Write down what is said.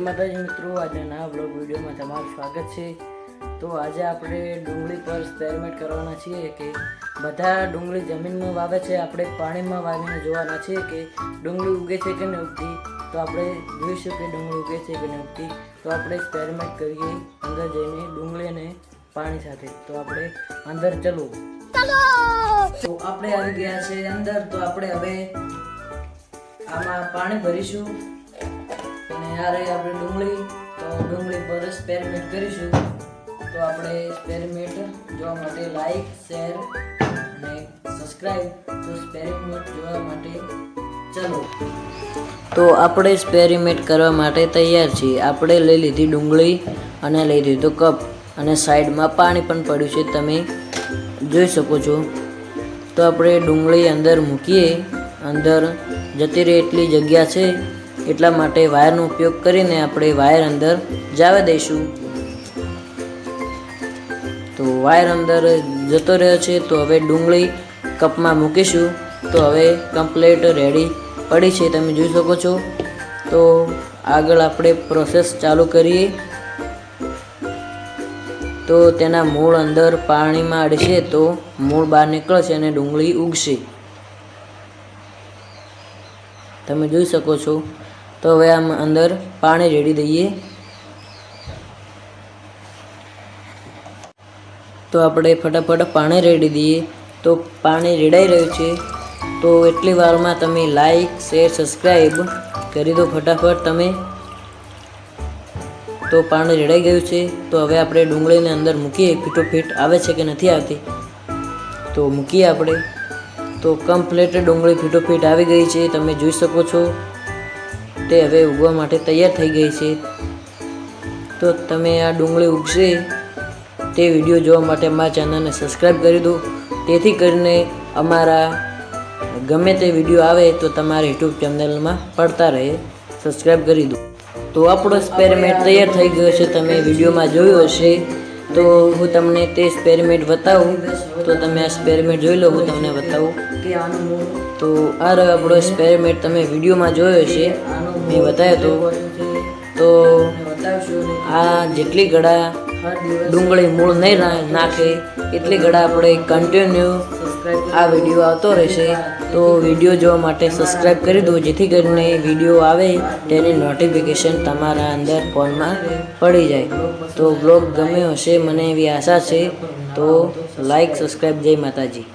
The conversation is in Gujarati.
માતાજી મિત્રો આજના નવા બ્લોગ વિડીયોમાં તમારું સ્વાગત છે. તો આજે આપણે ડુંગળી પર એક્સપેરિમેન્ટ કરવાના છીએ કે બધા ડુંગળી જમીનમાં વાવે છે આપણે પાણીમાં વાવીને જોવાના છીએ કે ડુંગળી ઉગે છે કે નહીં ઉગતી. તો આપણે જોઈશું કે ડુંગળી ઉગે છે કે નહીં ઉગતી. તો આપણે એક્સપેરિમેન્ટ કરીએ અંદર જઈને ડુંગળી અને પાણી સાથે. તો આપણે અંદર ચલો! તો આપણે આવી ગયા છે અંદર. તો આપણે હવે આમાં પાણી ભરીશું. અને આ આપણે ડુંગળી, તો ડુંગળી પર એક્સપેરિમેન્ટ કરીશું. તો આપણે એક્સપેરિમેન્ટ જોવા માટે લાઈક શેર અને સબસ્ક્રાઇબ તો એક્સપેરિમેન્ટ જોવા માટે ચલો. તો આપણે એક્સપેરિમેન્ટ કરવા માટે તૈયાર છીએ. આપણે લઈ લીધી ડુંગળી અને લઈ લીધો કપ. અને સાઈડમાં પાણી પણ પડ્યું છે. તમે જોઈ શકો છો. તો આપણે ડુંગળી અંદર મૂકીએ. અંદર જતી રહે એટલી જગ્યા છે. એટલા માટે વાયરનો ઉપયોગ કરીને આપણે વાયર અંદર જવા દઈશું. તો વાયર અંદર જતો રહ્યો છે, તો હવે ડુંગળી કપમાં મૂકીશું. તો હવે કમ્પ્લીટ રેડી પડી છે, તમે જોઈ શકો છો. તો આગળ આપણે પ્રોસેસ ચાલુ કરીએ. તો તેના મૂળ અંદર પાણીમાં અડશે, તો મૂળ બહાર નીકળશે અને ડુંગળી ઉગશે. તમે જોઈ શકો છો. તો હવે આમ અંદર પાણી રેડી દઈએ. તો આપણે ફટાફટ પાણી રેડી દઈએ. તો પાણી રેડાઈ રહ્યું છે. તો એટલી વારમાં તમે લાઈક શેર સબસ્ક્રાઈબ કરી દો ફટાફટ તમે. તો પાણી રેડાઈ ગયું છે. તો હવે આપણે ડુંગળીને અંદર મૂકીએ. ફીટો ફીટ આવે છે કે નથી આવતી? તો મૂકીએ આપણે. તો કમ્પ્લીટ ડુંગળી ફીટો ફીટ આવી ગઈ છે. તમે જોઈ શકો છો. તે હવે ઉગવા માટે તૈયાર થઈ ગઈ છે. તો તમે આ ડુંગળી ઉગશે તે વીડિયો જોવા માટે અમારા ચેનલને સબસ્ક્રાઈબ કરી દો. તેથી કરીને અમારા ગમે તે વીડિયો આવે તો તમારા યુટ્યુબ ચેનલમાં પડતા રહે. સબસ્ક્રાઈબ કરી દો. તો આપણો એક્સપેરિમેન્ટ તૈયાર થઈ ગયો છે. તમે વિડીયોમાં જોયું હશે. તો હું તમને તે એક્સપેરિમેન્ટ બતાવું. તો તમે આ એક્સપેરિમેન્ટ જોઈ લો, હું તમને બતાવું. તો આ રહ્યો આપણો એક્સપેરિમેન્ટ તમે વિડીયોમાં જોયો હશે. મેં બતાવ્યો હતો તો આ જેટલી ગળા ડુંગળી મૂળ નહીં નાખે, એટલી ગળા આપણે કન્ટિન્યુ આ વીડિયો આવતો રહેશે. તો વીડિયો જોવા માટે સબસ્ક્રાઈબ કરી દો, જેથી કરીને વીડિયો આવે તેની નોટિફિકેશન તમારા અંદર ફોનમાં પડી જાય. તો બ્લોગ ગમ્યો હશે, મને એવી આશા છે. તો લાઈક સબસ્ક્રાઈબ જય માતાજી.